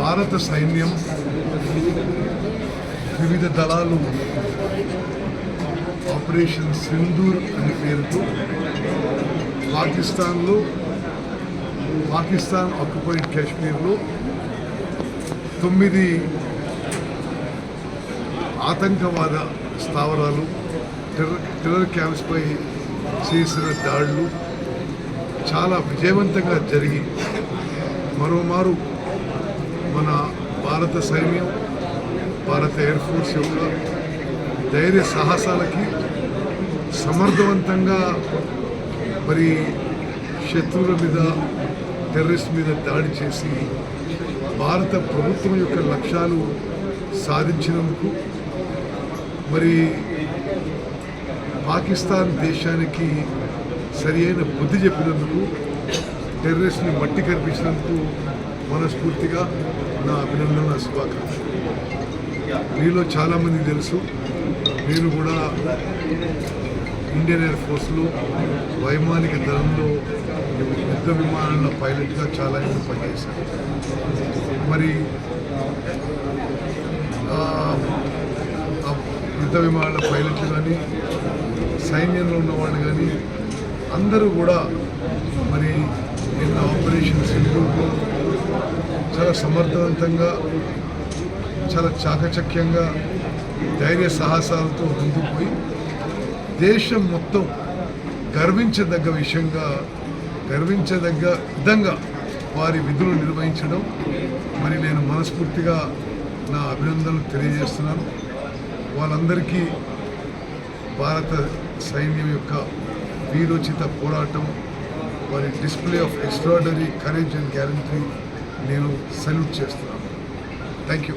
భారత సైన్యం వివిధ దళాలు ఆపరేషన్ సింధూర్ అనే పేరుతో పాకిస్తాన్లో పాకిస్తాన్ ఆక్యుపైడ్ కాశ్మీర్లో తొమ్మిది ఆతంకవాద స్థావరాలు టెర్రర్ టెర్రర్ క్యాంప్స్పై చేసిన దాడులు చాలా విజయవంతంగా జరిగి మరోమారు మన భారత సైన్యం భారత ఎయిర్ ఫోర్స్ యొక్క ధైర్య సాహసాలకి సమర్థవంతంగా మరి శత్రువుల మీద టెర్రరిస్ట్ మీద దాడి చేసి భారత ప్రభుత్వం యొక్క లక్ష్యాలు సాధించినందుకు మరి పాకిస్తాన్ దేశానికి సరి అయిన బుద్ధి చెప్పినందుకు టెర్రరిస్ట్ని మట్టి కనిపించినందుకు మనస్ఫూర్తిగా నా అభినందన శుభాకాంక్షలు. మీలో చాలామంది తెలుసు నేను కూడా ఇండియన్ ఎయిర్ ఫోర్స్లో వైమానిక దళంలో యుద్ధ విమానాల పైలట్గా చాలా ఏళ్ళు పనిచేశాను. మరి యుద్ధ విమానాల పైలట్లు కానీ సైన్యంలో ఉన్నవాళ్ళు కానీ అందరూ కూడా మరి నిన్న ఆపరేషన్ సింధూర్లో చాలా సమర్థవంతంగా చాలా చాకచక్యంగా ధైర్య సాహసాలతో ముందుకు పోయి దేశం మొత్తం గర్వించదగ్గ విషయంగా గర్వించదగ్గ విధంగా వారి విధులు నిర్వహించడం మరి నేను మనస్ఫూర్తిగా నా అభినందనలు తెలియజేస్తున్నాను. వాళ్ళందరికీ భారత సైన్యం యొక్క వీరోచిత పోరాటం వారి display of extraordinary courage and guarantee నేను సల్యూట్ చేస్తున్నాను. Thank you